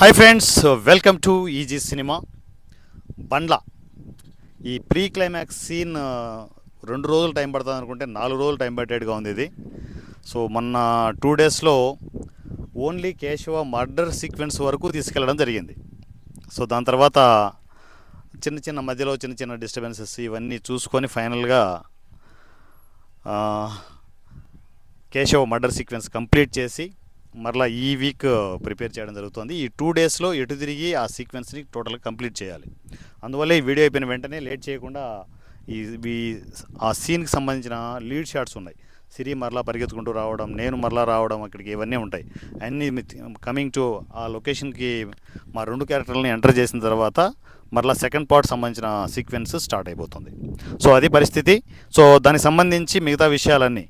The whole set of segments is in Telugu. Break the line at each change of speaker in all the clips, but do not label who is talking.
Hi friends welcome to easy cinema బండ్ల. ఈ ప్రీ క్లైమాక్స్ సీన్ రెండు రోజులు టైం పడుతుంది అనుకుంటే నాలుగు రోజులు టైం పట్టేట్టుగా ఉంది ఇది. సో మొన్న టూ డేస్లో ఓన్లీ కేశవ మర్డర్ సీక్వెన్స్ వరకు తీసుకెళ్ళడం జరిగింది. సో దాని తర్వాత చిన్న చిన్న మధ్యలో చిన్న చిన్న డిస్టర్బెన్సెస్ ఇవన్నీ చూసుకొని ఫైనల్గా కేశవ మర్డర్ సీక్వెన్స్ కంప్లీట్ చేసి మరలా ఈ వీక్ ప్రిపేర్ చేయడం జరుగుతుంది. ఈ టూ డేస్లో ఎటు తిరిగి ఆ సీక్వెన్స్ని టోటల్గా కంప్లీట్ చేయాలి. అందువల్ల ఈ వీడియో అయిపోయిన వెంటనే లేట్ చేయకుండా ఈ ఆ సీన్కి సంబంధించిన లీడ్ షాట్స్ ఉన్నాయి. సిరి మరలా పరిగెత్తుకుంటూ రావడం నేను మరలా రావడం అక్కడికి ఇవన్నీ ఉంటాయి. అన్నీ కమింగ్ టు ఆ లొకేషన్కి మా రెండు క్యారెక్టర్లని ఎంటర్ చేసిన తర్వాత మరలా సెకండ్ పార్ట్ సంబంధించిన సీక్వెన్స్ స్టార్ట్ అయిపోతుంది. సో అది పరిస్థితి. సో దానికి సంబంధించి మిగతా విషయాలన్నీ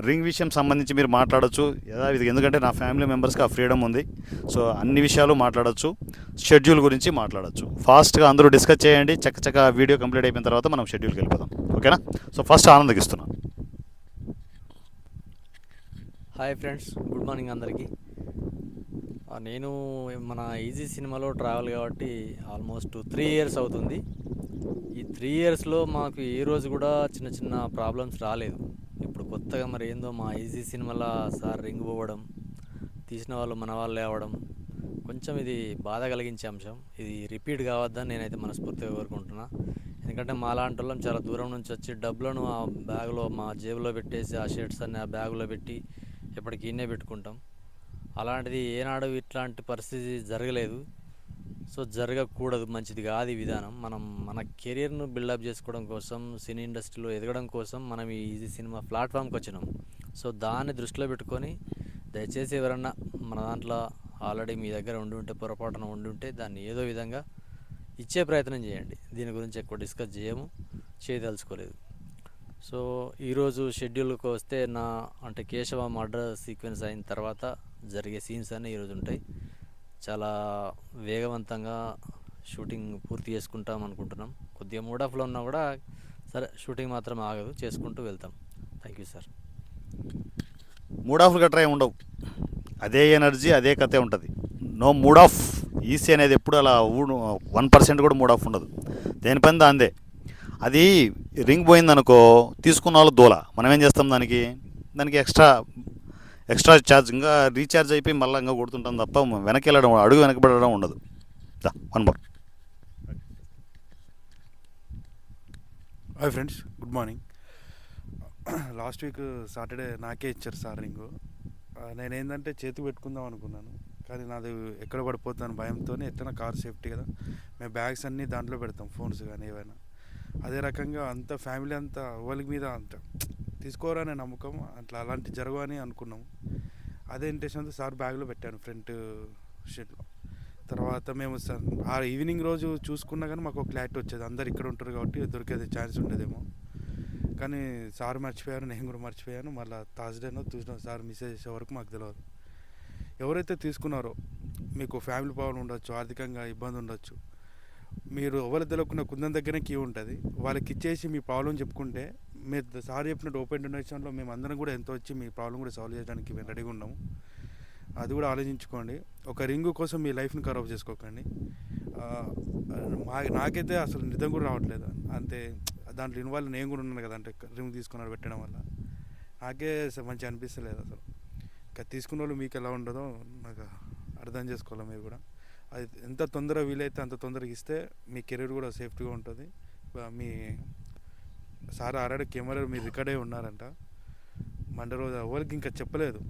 రింగ్ విషయం సంబంధించి మీరు మాట్లాడచ్చు. యథావిధి ఎందుకంటే నా ఫ్యామిలీ మెంబర్స్కి ఆ ఫ్రీడమ్ ఉంది. సో అన్ని విషయాలు మాట్లాడచ్చు. షెడ్యూల్ గురించి మాట్లాడచ్చు. ఫాస్ట్గా అందరూ డిస్కస్ చేయండి. చక్క చక్క వీడియో కంప్లీట్ అయిపోయిన తర్వాత మనం షెడ్యూల్కి వెళ్ళిపోదాం. ఓకేనా? సో ఫస్ట్ ఆనందకిస్తున్నాను
హాయ్ ఫ్రెండ్స్. గుడ్ మార్నింగ్ అందరికీ. నేను మన ఈజీ సినిమాలో ట్రావెల్ కాబట్టి ఆల్మోస్ట్ త్రీ ఇయర్స్ అవుతుంది. ఈ త్రీ ఇయర్స్లో మాకు ఏ రోజు కూడా చిన్న చిన్న ప్రాబ్లమ్స్ రాలేదు. కొత్తగా మరి ఏందో మా ఈజీ సినిమాలో సార్ రింగ్ పోవడం తీసిన వాళ్ళు మన వాళ్ళు లేవడం కొంచెం ఇది బాధ కలిగించే అంశం. ఇది రిపీట్ కావద్దని నేనైతే మనస్ఫూర్తిగా కోరుకుంటున్నా. ఎందుకంటే మా లాంటి వాళ్ళం చాలా దూరం నుంచి వచ్చి డబ్బులను ఆ బ్యాగ్లో మా జేబులో పెట్టేసి ఆ షర్ట్స్ అన్ని ఆ బ్యాగులో పెట్టి ఎప్పటికీ ఇన్నే పెట్టుకుంటాం. అలాంటిది ఏనాడు ఇట్లాంటి పరిస్థితి జరగలేదు. సో జరగకూడదు మంచిది కాదు ఈ విధానం. మనం మన కెరీర్ను బిల్డప్ చేసుకోవడం కోసం సినీ ఇండస్ట్రీలో ఎదగడం కోసం మనం ఈ ఈజీ సినిమా ప్లాట్ఫామ్కి వచ్చినాం. సో దాన్ని దృష్టిలో పెట్టుకొని దయచేసి ఎవరన్నా మన దాంట్లో ఆల్రెడీ మీ దగ్గర ఉండి ఉంటే పొరపాటున ఉండి ఉంటే దాన్ని ఏదో విధంగా ఇచ్చే ప్రయత్నం చేయండి. దీని గురించి ఎక్కువ డిస్కస్ చేయము చేయదలుచుకోలేదు. సో ఈరోజు షెడ్యూల్కి వస్తే నా అంటే కేశవ మర్డర్ సీక్వెన్స్ అయిన తర్వాత జరిగే సీన్స్ అన్నీ ఈరోజు ఉంటాయి. చాలా వేగవంతంగా షూటింగ్ పూర్తి చేసుకుంటాం అనుకుంటున్నాం. కొద్దిగా మూడ్ ఆఫ్లో ఉన్నా కూడా సరే షూటింగ్ మాత్రం ఆగదు. చేసుకుంటూ వెళ్తాం. Thank you sir
mood off గట్రా ఉండవు. అదే ఎనర్జీ అదే కథే ఉంటుంది. నో మూడ్ ఆఫ్ ఈసీ అనేది ఎప్పుడు అలా వన్ పర్సెంట్ కూడా మూడ్ ఆఫ్ ఉండదు. దేని పని దాందే అది రింగ్ పోయిందనుకో తీసుకున్న వాళ్ళు దూల. మనం ఏం చేస్తాం దానికి? దానికి ఎక్స్ట్రా ఎక్స్ట్రా ఛార్జ్ ఇంకా రీఛార్జ్ అయిపోయి మళ్ళీ ఇంకా కొడుతుంటాం తప్ప వెనక్కి వెళ్ళడం అడుగు వెనకబడడం ఉండదు. దా one more
hi friends good morning last week Saturday నాకే ఇచ్చారు సార్ రింగు. నేను ఏంటంటే చేతి పెట్టుకుందాం అనుకున్నాను. కానీ నాది ఎక్కడ పడిపోతాను భయంతో ఎట్లైనా కార్ సేఫ్టీ కదా. మేము బ్యాగ్స్ అన్నీ దాంట్లో పెడతాం ఫోన్స్ కానీ ఏవైనా. అదే రకంగా అంత ఫ్యామిలీ అంతా వాళ్ళ మీద అంత తీసుకోరనే నమ్మకం. అట్లా అలాంటి జరగవని అనుకున్నాము. అదే ఇంటెన్షన్తో సార్ బ్యాగ్లో పెట్టాను ఫ్రంట్ షెడ్లో తర్వాత మేము ఆ ఈవినింగ్ రోజు చూసుకున్నా కానీ మాకు క్లారిటీ వచ్చేది. అందరు ఇక్కడ ఉంటారు కాబట్టి దొరికేది ఛాన్స్ ఉండేదేమో. కానీ సార్ మర్చిపోయారు నేను కూడా మర్చిపోయాను. మళ్ళీ థర్స్డేనో చూసిన సార్ మెసేజ్ చేసే వరకు మాకు తెలియదు ఎవరైతే తీసుకున్నారో మీకు ఫ్యామిలీ ప్రాబ్లం ఉండొచ్చు ఆర్థికంగా ఇబ్బంది ఉండొచ్చు. మీరు ఎవరు తెలియకుండా కుందం దగ్గరే క్యూ ఉంటుంది. వాళ్ళకి ఇచ్చేసి మీ ప్రాబ్లం చెప్పుకుంటే మీరు సార్ చెప్పినట్టు ఓపెన్ డొనేషన్లో మేము అందరం కూడా ఎంతో వచ్చి మీ ప్రాబ్లం కూడా సాల్వ్ చేయడానికి మేము రెడీగా ఉన్నాము. అది కూడా ఆలోచించుకోండి. ఒక రింగు కోసం మీ లైఫ్ని ఖరాబ్ చేసుకోకండి. మా నాకైతే అసలు నిజం కూడా రావట్లేదు. అంతే దాంట్లో ఇన్వాల్వ్ నేను కూడా ఉన్నాను కదా అంటే రింగ్ తీసుకున్నారు పెట్టడం వల్ల. నాకే అసలు మంచిగా అనిపిస్తలేదు అసలు. ఇంకా తీసుకున్న వాళ్ళు మీకు ఎలా ఉండదో నాకు అర్థం చేసుకోవాలి మీరు కూడా. అది ఎంత తొందరగా వీలైతే అంత తొందరగా ఇస్తే మీ కెరీర్ కూడా సేఫ్టీగా ఉంటుంది. మీ సార్ ఆల్రెడీ కెమెరా మీరు రికార్డే ఉన్నారంట. మండే రోజు ఎవరికి ఇంకా చెప్పలేదు.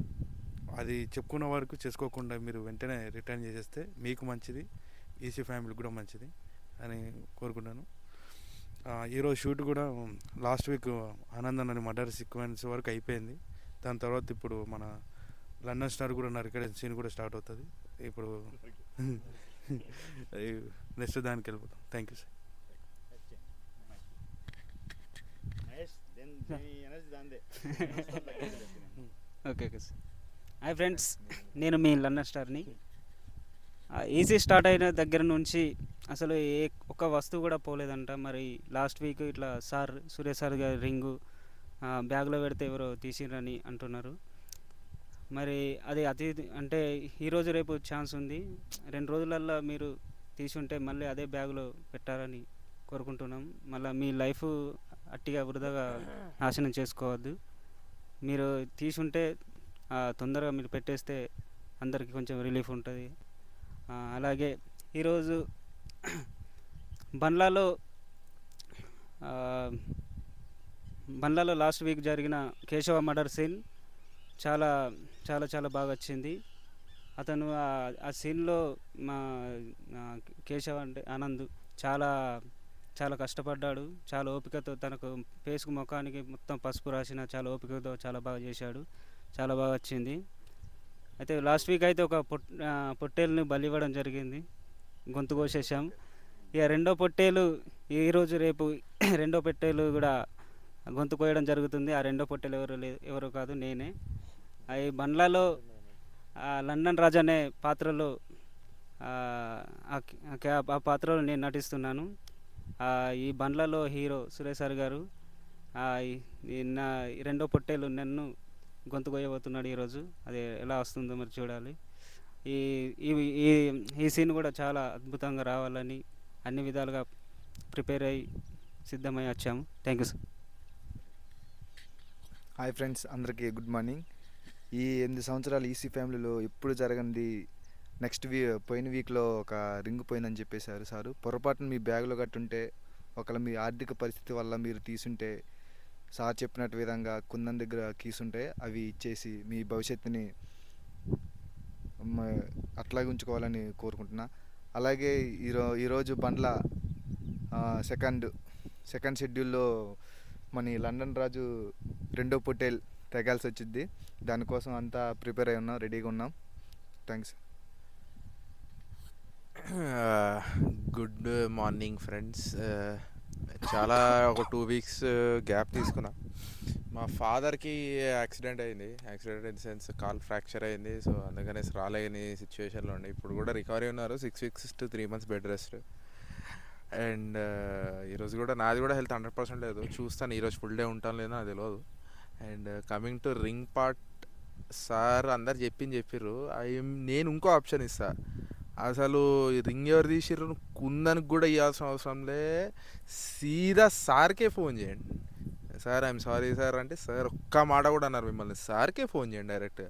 అది చెప్పుకున్న వరకు చేసుకోకుండా మీరు వెంటనే రిటర్న్ చేసేస్తే మీకు మంచిది ఈసీ ఫ్యామిలీకి కూడా మంచిది అని కోరుకున్నాను ఆ, ఈరోజు షూట్ కూడా లాస్ట్ వీక్ ఆనందన్ అని మర్డర్ సీక్వెన్స్ వరకు అయిపోయింది. దాని తర్వాత ఇప్పుడు మన లండన్ స్టార్ కూడా నరికడే సీన్ కూడా స్టార్ట్ అవుతుంది. ఇప్పుడు నెక్స్ట్ దానికి వెళ్ళిపోతాం. Thank you sir.
Okay okay sir hi friends నేను మీ లండన్ స్టార్ని. ఈజీ స్టార్ట్ అయిన దగ్గర నుంచి అసలు ఏ ఒక్క వస్తువు కూడా పోలేదంట. మరి లాస్ట్ వీక్ ఇట్లా సార్ సూర్య సార్ గారి రింగు బ్యాగ్లో పెడితే ఎవరో తీసిరని అంటున్నారు. మరి అది అతి అంటే ఈరోజు రేపు ఛాన్స్ ఉంది. రెండు రోజులల్లో మీరు తీసుంటే మళ్ళీ అదే బ్యాగులో పెట్టాలని కోరుకుంటున్నాం. మళ్ళీ మీ లైఫ్ అట్టిగా వృధాగా నాశనం చేసుకోవద్దు. మీరు తీసుంటే తొందరగా మీరు పెట్టేస్తే అందరికీ కొంచెం రిలీఫ్ ఉంటుంది. అలాగే ఈరోజు బండ్లలో ఆ, బండ్లలో లాస్ట్ వీక్ జరిగిన కేశవ మర్డర్ సీన్ చాలా చాలా చాలా బాగా వచ్చింది. అతను ఆ- సీన్లో మా కేశవ అంటే ఆనంద్ చాలా చాలా కష్టపడ్డాడు. చాలా ఓపికతో తనకు ఫేస్కు ముఖానికి మొత్తం పసుపు రాసిన చాలా ఓపికతో చాలా బాగా చేశాడు. చాలా బాగా వచ్చింది. అయితే లాస్ట్ వీక్ అయితే ఒక పొట్ పొట్టేలుని బలి ఇవ్వడం జరిగింది. గొంతు కోసేసాం ఇక రెండో పొట్టేలు ఈరోజు రేపు రెండో పొట్టేలు కూడా గొంతు కోయడం జరుగుతుంది. ఆ రెండో పొట్టేలు ఎవరు లేదు ఎవరు కాదు నేనే. అవి ఈ బండ్లలో లండన్ రాజు అనే పాత్రలో ఆ, పాత్రలో నేను నటిస్తున్నాను. ఈ బండ్లలో హీరో సురేష్ సార్ గారు నా రెండో పొట్టేలు నన్ను గొంతు కొయ్యబోతున్నాడు ఈరోజు. అది ఎలా వస్తుందో మరి చూడాలి. ఈ ఈ ఈ ఈ సీన్ కూడా చాలా అద్భుతంగా రావాలని అన్ని విధాలుగా ప్రిపేర్ అయ్యి సిద్ధమై వచ్చాము. Thank you sir
hi friends అందరికీ గుడ్ మార్నింగ్ ఈ ఎనిమిది సంవత్సరాలు ఈసీ ఫ్యామిలీలో ఎప్పుడు జరగంది నెక్స్ట్ వీ పోయిన వీక్లో ఒక రింగ్ పోయిందని చెప్పేశారు సారు. పొరపాటున మీ బ్యాగ్లో కట్టుంటే ఒకవేళ మీ ఆర్థిక పరిస్థితి వల్ల మీరు తీసుంటే సార్ చెప్పినట్టు విధంగా కుందన్ దగ్గర కీసుంటే అవి ఇచ్చేసి మీ భవిష్యత్తుని అట్లాగే ఉంచుకోవాలని కోరుకుంటున్నా. అలాగే ఈరో ఈరోజు బండ్ల సెకండ్ సెకండ్ షెడ్యూల్లో మన లండన్ రాజు రెండో పొటేల్ తెగాల్సి వచ్చింది దానికోసం అంతా ప్రిపేర్ అయి ఉన్నాం రెడీగా ఉన్నాం. థ్యాంక్స్
గుడ్ మార్నింగ్ ఫ్రెండ్స్ చాలా ఒక టూ వీక్స్ గ్యాప్ తీసుకున్నా. మా ఫాదర్కి యాక్సిడెంట్ అయింది. Accident in sense call fracture అయింది. సో అందుకనే రాలేని సిచ్యువేషన్లో ఉండే. ఇప్పుడు కూడా రికవరీ ఉన్నారు. Six weeks to three months bed rest and ఈరోజు కూడా నాది కూడా హెల్త్ హండ్రెడ్ పర్సెంట్ లేదు. చూస్తాను. ఈరోజు ఫుల్ డే ఉంటాను లేదో నాకు తెలియదు and coming to ring part sir అందరు చెప్పింది చెప్పిర్రు. ఐ నేను ఇంకో ఆప్షన్ ఇస్తాను అసలు రింగ్ ఎవరు తీసిర్రు? కుందనికి కూడా ఇవ్వాల్సిన అవసరం లే. సీదా సార్కే ఫోన్ చేయండి. సార్ ఐఎమ్ సారీ సార్ అంటే సార్ ఒక్క మాట కూడా అన్నారు మిమ్మల్ని. సార్కే ఫోన్ చేయండి డైరెక్ట్.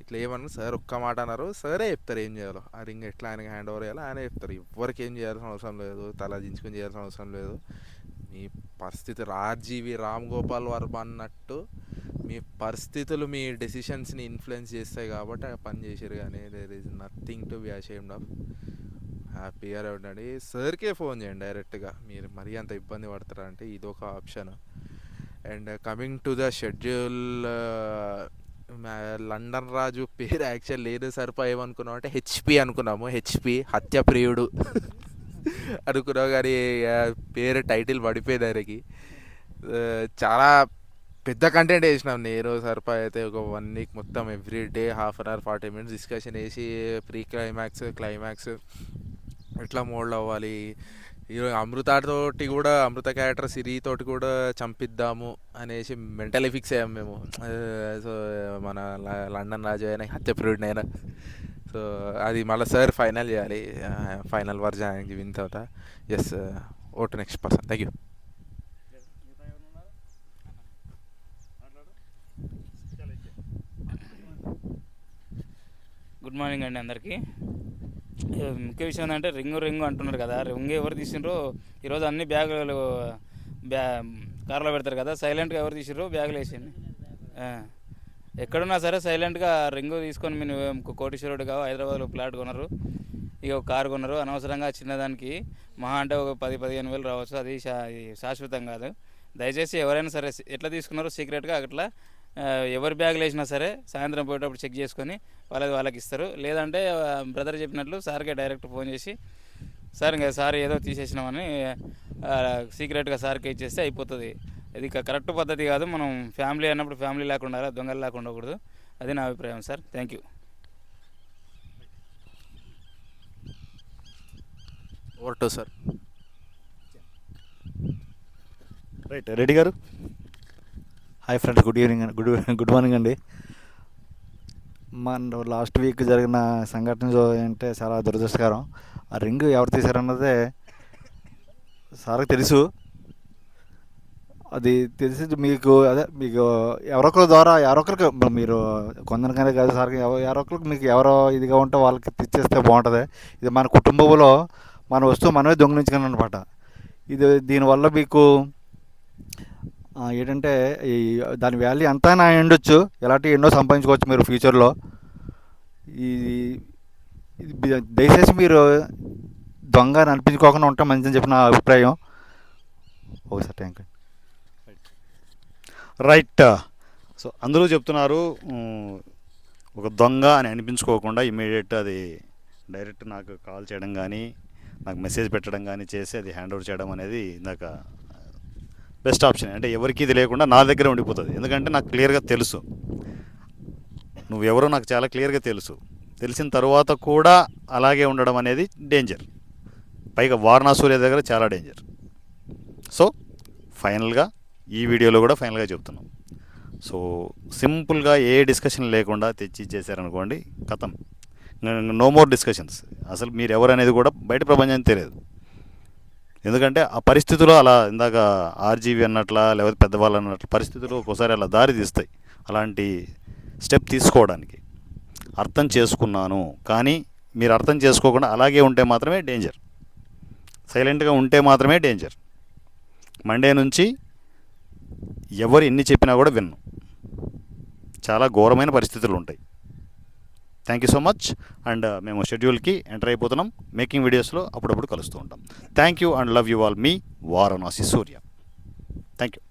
ఇట్లా ఏమన్నా సార్ ఒక్క మాట అన్నారు. సరే చెప్తారు ఏం చేయాలో. ఆ రింగ్ ఎట్లా ఆయనకి హ్యాండ్ ఓవర్ చేయాలో ఆయన చెప్తారు. ఎవరికి ఏం చేయాల్సిన అవసరం లేదు. తల దించుకొని చేయాల్సిన అవసరం లేదు. మీ పరిస్థితి రాజీవి రామ్ గోపాల్ వర్మ అన్నట్టు మీ పరిస్థితులు మీ డెసిషన్స్ని ఇన్ఫ్లుయెన్స్ చేస్తాయి కాబట్టి ఆ పని చేసారు కానీ there is nothing to be ashamed of హ్యాపీగా ఉండండి. సార్కే ఫోన్ చేయండి డైరెక్ట్గా. మీరు మరీ అంత ఇబ్బంది పడతారా అంటే ఇది ఒక option. And coming to the schedule London Raju పేరు యాక్చువల్ లేదు సరిపో అనుకున్నాం అంటే హెచ్పి అనుకున్నాము. హెచ్పి హత్యప్రియుడు అనుకున్నాం కానీ పేరు టైటిల్ పడిపోయే ఆయనకి. చాలా పెద్ద కంటెంట్ వేసినాం నేను సరిపా అయితే ఒక వన్ వీక్ మొత్తం every day half an hour forty minutes discussion వేసి ప్రీ క్లైమాక్స్ క్లైమాక్స్ ఎట్లా మోల్డ్ అవ్వాలి? ఈరోజు అమృతతోటి కూడా అమృత క్యారెక్టర్ సిరి తోటి కూడా చంపిద్దాము అనేసి మెంటలీ ఫిక్స్ అయ్యాం మేము. సో మన లండన్ రాజు అయినా హత్యప్రియుడిని అయినా. సో అది మళ్ళీ సార్ ఫైనల్ చేయాలి. ఫైనల్ వర్జన్ ఆయనకి విన్ తర్వాత. Yes uh, vote next person thank you
good morning అండి అందరికీ. ముఖ్య విషయం ఏంటంటే రింగు రింగు అంటున్నారు కదా. రింగ్ ఎవరు తీసిండ్రో ఈరోజు అన్ని బ్యాగులు బ్యా కార్లో పెడతారు కదా. సైలెంట్గా ఎవరు తీసిర్రో బ్యాగులు వేసింది ఎక్కడున్నా సరే సైలెంట్గా రింగు తీసుకొని మీరు కోటీశ్వరుడుగా హైదరాబాద్లో ప్లాట్ కొన్నారు ఇక ఒక కారు కొన్నారు అనవసరంగా చిన్నదానికి మహా అంటే ఒక పది పదిహేను వేలు రావచ్చు. అది శా- శాశ్వతం కాదు. దయచేసి ఎవరైనా సరే ఎట్లా తీసుకున్నారో సీక్రెట్గా అట్లా ఎవరి బ్యాగులు వేసినా సరే సాయంత్రం పోయేటప్పుడు చెక్ చేసుకొని వాళ్ళది వాళ్ళకి ఇస్తారు. లేదంటే బ్రదర్ చెప్పినట్లు సార్కే డైరెక్ట్ ఫోన్ చేసి సార్ ఇంకా సార్ ఏదో తీసేసినామని సీక్రెట్గా సార్కి ఇచ్చేస్తే అయిపోతుంది. ఇది కరెక్ట్ పద్ధతి కాదు. మనం ఫ్యామిలీ అన్నప్పుడు ఫ్యామిలీ లేకుండా దొంగలు లేకుండా ఉండకూడదు. అది నా అభిప్రాయం sir. Thank you.
Over to sir
right Reddy గారు?
Hi friends good evening good good morning అండి. మన లాస్ట్ వీక్ జరిగిన సంఘటన అంటే చాలా దురదృష్టకరం. ఆ రింగ్ ఎవరు తీశారన్నదే సార్కి తెలుసు. అది తెలిసి మీకు అదే మీకు ఎవరొకరి ద్వారా ఎవరొకరికి మీరు కొందరికైనా కాదు సార్ ఎవరొకరికి మీకు ఎవరో ఇదిగా ఉంటే వాళ్ళకి తెచ్చేస్తే బాగుంటుంది. ఇది మన కుటుంబంలో మన వస్తువు మనమే దొంగిలించుకున్నాం అనమాట ఇది దీనివల్ల మీకు ఏంటంటే ఈ దాని వాల్యూ ఎంత నా ఉండొచ్చు. ఎలాంటి ఎన్నో సంపాదించుకోవచ్చు మీరు ఫ్యూచర్లో ఈ దయచేసి మీరు దొంగ అని అనిపించుకోకుండా ఉంటాం మంచిదని చెప్పి నా అభిప్రాయం. ఒకసారి థ్యాంక్ యూ
రైట్ సో అందరూ చెప్తున్నారు ఒక దొంగ అని అనిపించుకోకుండా ఇమీడియట్ అది డైరెక్ట్ నాకు కాల్ చేయడం కానీ నాకు మెసేజ్ పెట్టడం కానీ చేసి అది హ్యాండ్ ఓవర్ చేయడం అనేది ఇందాక బెస్ట్ ఆప్షన్. అంటే ఎవరికి ఇది లేకుండా నా దగ్గర ఉండిపోతుంది. ఎందుకంటే నాకు క్లియర్గా తెలుసు. నువ్వెవరో నాకు చాలా క్లియర్గా తెలుసు. తెలిసిన తర్వాత కూడా అలాగే ఉండడం అనేది డేంజర్. పైగా వారణాసూర్య దగ్గర చాలా డేంజర్. సో ఫైనల్గా ఈ వీడియోలో కూడా ఫైనల్గా చెప్తున్నాం. సో సింపుల్గా ఏ డిస్కషన్ లేకుండా తెచ్చి ఇచ్చేసారనుకోండి కథం నో మోర్ డిస్కషన్స్. అసలు మీరు ఎవరు అనేది కూడా బయట ప్రపంచానికి తెలియదు. ఎందుకంటే ఆ పరిస్థితులు అలా ఇందాక ఆర్జీవి అన్నట్ల లేకపోతే పెద్దవాళ్ళు అన్నట్లు పరిస్థితులు ఒక్కోసారి అలా దారి తీస్తాయి. అలాంటి స్టెప్ తీసుకోవడానికి. అర్థం చేసుకున్నాను. కానీ మీరు అర్థం చేసుకోకుండా అలాగే ఉంటే మాత్రమే డేంజర్. సైలెంట్గా ఉంటే మాత్రమే డేంజర్. మండే నుంచి ఎవరు ఎన్ని చెప్పినా కూడా విన్ను. చాలా ఘోరమైన పరిస్థితులు ఉంటాయి. Thank you so much and మేము షెడ్యూల్కి ఎంటర్ అయిపోతున్నాం. మేకింగ్ వీడియోస్లో అప్పుడప్పుడు కలుస్తూ ఉంటాం. Thank you and love you all me Varanasi Surya. Thank you